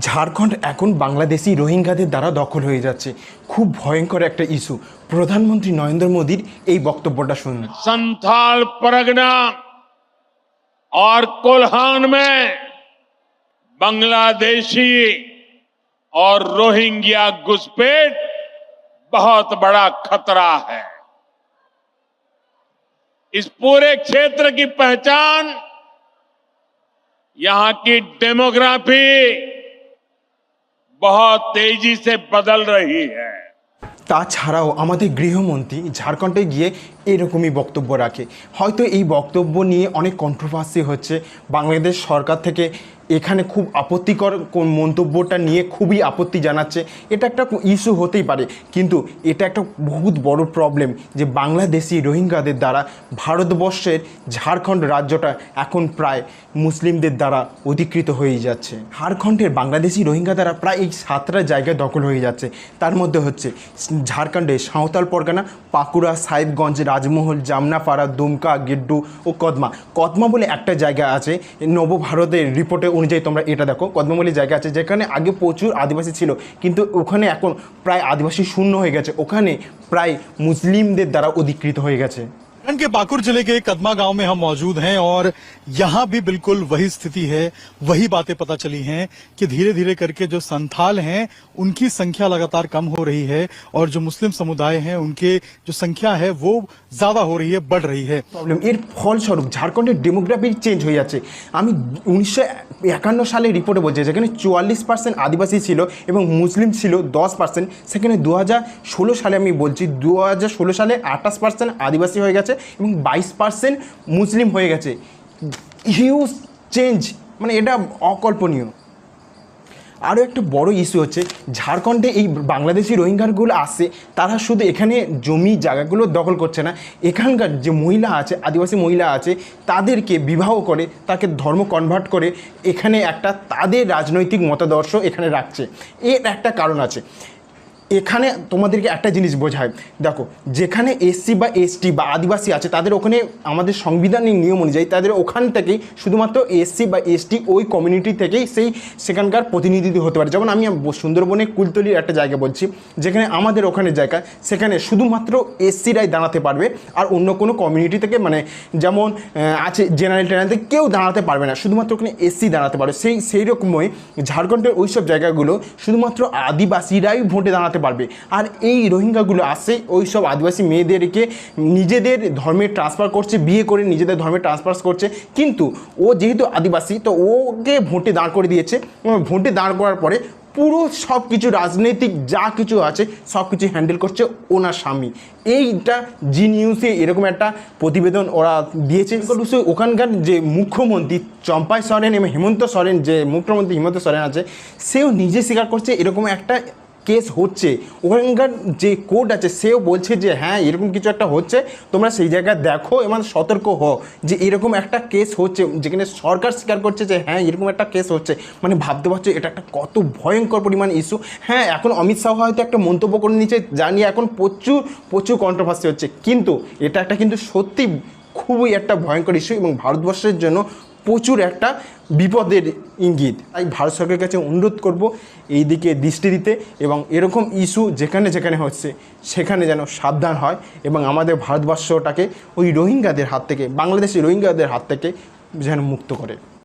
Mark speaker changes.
Speaker 1: ঝাড়খণ্ড এখন বাংলাদেশি রোহিঙ্গাদের দ্বারা দখল হয়ে যাচ্ছে খুব ভয়ঙ্কর একটা ইস্যু প্রধানমন্ত্রী নরেন্দ্র মোদীর এই বক্তব্যটা শুনুন
Speaker 2: संथाल परगना और कोल्हान में बांग्लादेशी और रोहिंग्या घुसपैठ बहुत बड़ा खतरा है इस पूरे क्षेत्र की पहचान यहां की डेमोग्राफी बहुत तेजी से बदल रही है
Speaker 1: তাছাড়াও আমাদের গৃহমন্ত্রী ঝাড়খণ্ডে গিয়ে এরকমই বক্তব্য রাখে হয়তো এই বক্তব্য নিয়ে অনেক কন্ট্রোভার্সি হচ্ছে বাংলাদেশ সরকার থেকে এখানে খুব আপত্তিকর কোন মন্তব্যটা নিয়ে খুবই আপত্তি জানাচ্ছে। এটা একটা ইস্যু হতেই পারে। কিন্তু এটা একটা বহুত বড় প্রবলেম যে বাংলাদেশি রোহিঙ্গাদের দ্বারা ভারতবর্ষের ঝাড়খণ্ড রাজ্যটা এখন প্রায় মুসলিমদের দ্বারা অধিকৃত হয়ে যাচ্ছে। ঝাড়খণ্ডের বাংলাদেশি রোহিঙ্গা দ্বারা প্রায় এই সাতটা জায়গায় দখল হয়ে যাচ্ছে। তার মধ্যে হচ্ছে ঝাড়খণ্ডের সাঁওতাল পরগনা, পাকুড়া, সাহেবগঞ্জ, রাজমহল, জামনাপাড়া, দুমকা, গিড্ডু ও কদমা। কদমা বলে একটা জায়গা আছে। নবভারতের রিপোর্টে অনুযায়ী তোমরা এটা দেখো। কদমা জায়গা আছে যেখানে আগে প্রচুর আদিবাসী ছিল, কিন্তু ওখানে এখন প্রায় আদিবাসী শূন্য হয়ে গেছে। ওখানে প্রায় মুসলিমদের দ্বারা অধিকৃত হয়ে গেছে।
Speaker 3: उत्तराखंड के पाकुड़ जिले के कदमा गांव में हम मौजूद हैं और यहाँ भी बिल्कुल वही स्थिति है वही बातें पता चली हैं कि धीरे धीरे करके जो संथाल हैं उनकी संख्या लगातार कम हो रही है और जो मुस्लिम समुदाय हैं उनके जो संख्या है वो ज्यादा हो रही है बढ़ रही है
Speaker 1: প্রবলেম এর ফলস্বরূপ ঝাড়খণ্ডের ডেমোগ্রাফি চেঞ্জ হয়ে যাচ্ছে আমি উনিশশো একান্ন সালে রিপোর্টে বলছি যেখানে চুয়াল্লিশ পার্সেন্ট আদিবাসী ছিল এবং মুসলিম ছিল দশ পার্সেন্ট সেখানে দু হাজার ষোলো সালে আমি বলছি দু হাজার ষোলো সালে আঠাশ পার্সেন্ট আদিবাসী হয়ে গেছে এবং বাইশ পার্সেন্ট মুসলিম হয়ে গেছে। হিউজ চেঞ্জ মানে এটা অকল্পনীয়। আরও একটা বড় ইস্যু হচ্ছে, ঝাড়খণ্ডে এই বাংলাদেশি রোহিঙ্গাগুলো আসে তারা শুধু এখানে জমি, জায়গাগুলো দখল করছে না। এখানকার যে মহিলা আছে, আদিবাসী মহিলা আছে, তাদেরকে বিবাহ করে, তাকে ধর্ম কনভার্ট করে, এখানে একটা তাদের রাজনৈতিক মতাদর্শ এখানে রাখছে। এর একটা কারণ আছে। এখানে তোমাদেরকে একটা জিনিস বোঝায়। দেখো, যেখানে এসসি বা এসটি বা আদিবাসী আছে, তাদের ওখানে আমাদের সংবিধানিক নিয়ম অনুযায়ী তাদের ওখান থেকেই শুধুমাত্র এসসি বা এসটি ওই কমিউনিটি থেকেই সেই সেখানকার প্রতিনিধিত্ব হতে পারে। যেমন আমি সুন্দরবনে কুলতলির একটা জায়গা বলছি, যেখানে আমাদের ওখানে জায়গা, সেখানে শুধুমাত্র এসসিরাই দাঁড়াতে পারবে আর অন্য কোনো কমিউনিটি থেকে মানে যেমন আছে জেনারেল টেনারেল থেকে কেউ দাঁড়াতে পারবে না, শুধুমাত্র ওখানে এসসি দাঁড়াতে পারবে। সেই সেই রকমই ঝাড়খণ্ডের ওই সব জায়গাগুলো শুধুমাত্র আদিবাসীরাই ভোটে দাঁড়াতে পারবে। আর এই রোহিঙ্গাগুলো আসে ওই সব আদিবাসী মেয়েদেরকে নিজেদের ধর্মে ট্রান্সফার করছে, বিয়ে করে নিজেদের ধর্মে ট্রান্সফার করছে। কিন্তু ও যেহেতু আদিবাসী, তো ওকে ভোটে দাঁড় করে দিয়েছে। ভোটে দাঁড় করার পরে পুরো সব কিছু রাজনৈতিক যা কিছু আছে সব কিছু হ্যান্ডেল করছে ওনার স্বামী। এইটা জি নিউজে এরকম একটা প্রতিবেদন ওরা দিয়েছে। ওখানকার যে মুখ্যমন্ত্রী চম্পাই সরেন এবং হেমন্ত সরেন, যে মুখ্যমন্ত্রী হেমন্ত সরেন আছে, সেও নিজে স্বীকার করছে এরকম একটা কেস হচ্ছে, ওখানকার যে কোর্ট আছে, সেও বলছে যে হ্যাঁ এরকম কিছু একটা হচ্ছে, তোমরা সেই জায়গায় দেখো এবং সতর্ক হও। যে, এরকম একটা কেস হচ্ছে, যেখানে সরকার স্বীকার করছে যে হ্যাঁ এরকম একটা কেস হচ্ছে। মানে ভাবতে পারছ, এটা একটা কত ভয়ঙ্কর পরিমাণ ইস্যু হ্যাঁ এখন অমিত শাহ হয়তো একটা মন্তব্য করে নিচ্ছে যা নিয়ে এখন প্রচুর প্রচুর কন্ট্রোভার্সি হচ্ছে। কিন্তু, এটা একটা কিন্তু সত্যি খুবই একটা ভয়ঙ্কর ইস্যু এবং ভারতবর্ষের জন্য প্রচুর একটা বিপদের ইঙ্গিত। তাই ভারত সরকারের কাছে অনুরোধ করব এই দিকে দৃষ্টি দিতে এবং এরকম ইস্যু যেখানে যেখানে হচ্ছে সেখানে যেন সাবধান হয় এবং আমাদের ভারতবর্ষটাকে ওই রোহিঙ্গাদের হাত থেকে, বাংলাদেশি রোহিঙ্গাদের হাত থেকে যেন মুক্ত করে।